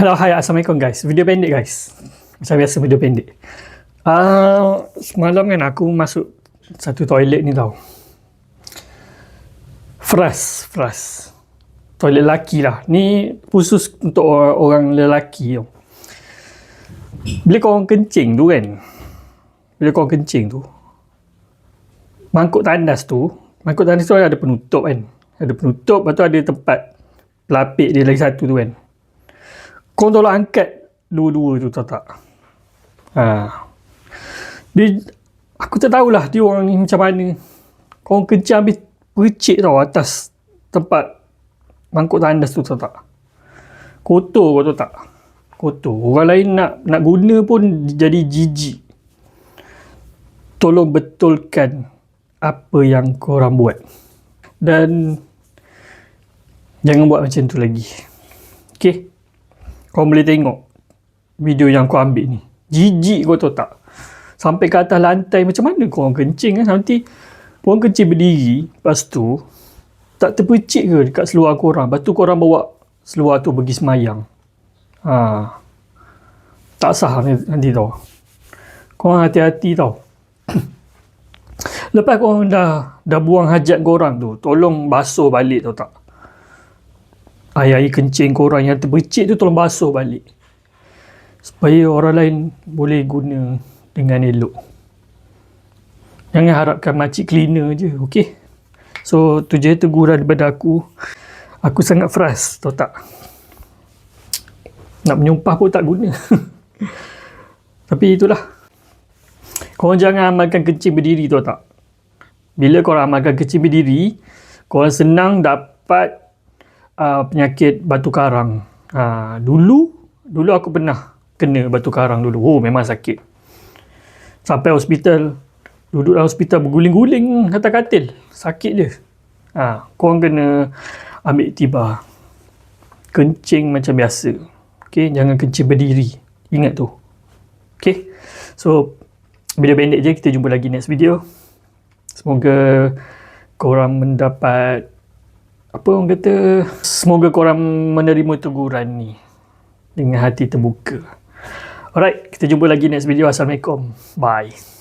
Hello, hai, Assalamualaikum guys. Video pendek guys. Macam biasa video pendek. Uh, semalam kan aku masuk satu toilet ni tau. Fras, fras. Toilet lelaki lah. Ni khusus untuk orang, orang lelaki tau. Bila korang kencing tu kan. Bila korang kencing tu. Mangkuk tandas tu. Mangkuk tandas tu ada penutup kan. Ada penutup. Lepas tu ada tempat pelapik dia lagi satu tu kan. Korang tolong angkat dua-dua tu tahu tak? Ha. Dia, aku tak tahulah dia orang ni macam mana. Korang kencing habis percik tau atas tempat mangkuk tandas tu tahu tak? Kotor kau tahu tak? Kotor. Orang lain nak nak guna pun jadi jijik. Tolong betulkan apa yang korang buat. Dan jangan buat macam tu lagi. Okay? Kau boleh tengok video yang kau ambil ni. Jijik kau tahu tak? Sampai ke atas lantai macam mana kau orang kencing kan? Nanti korang kencing berdiri. Lepas tu tak terpercik ke dekat seluar korang. Lepas tu korang bawa seluar tu pergi semayang. Ha. Tak sah nanti, tau. Korang hati-hati tau. Lepas korang dah dah buang hajat korang tu, tolong basuh balik tau tak? Air-air kencing korang yang terbercik tu tolong basuh balik. Supaya orang lain boleh guna dengan elok. Jangan harapkan makcik cleaner je ok so tu je teguran daripada aku. Aku sangat frust tahu tak? Nak menyumpah pun tak guna. Tapi itulah. Korang jangan amalkan kencing berdiri tahu tak? Bila korang amalkan kencing berdiri korang senang dapat uh, penyakit batu karang. Uh, dulu, dulu aku pernah kena batu karang dulu. Oh, memang sakit. Sampai hospital, duduk dalam hospital berguling-guling atas katil. Sakit je. Ha, korang kena ambil tiba. Kencing macam biasa. Okay, jangan kencing berdiri. Ingat tu. Okay. So, video pendek je. Kita jumpa lagi next video. Semoga korang mendapat apa orang kata semoga korang menerima teguran ni dengan hati terbuka. Alright kita jumpa lagi next video. Assalamualaikum. Bye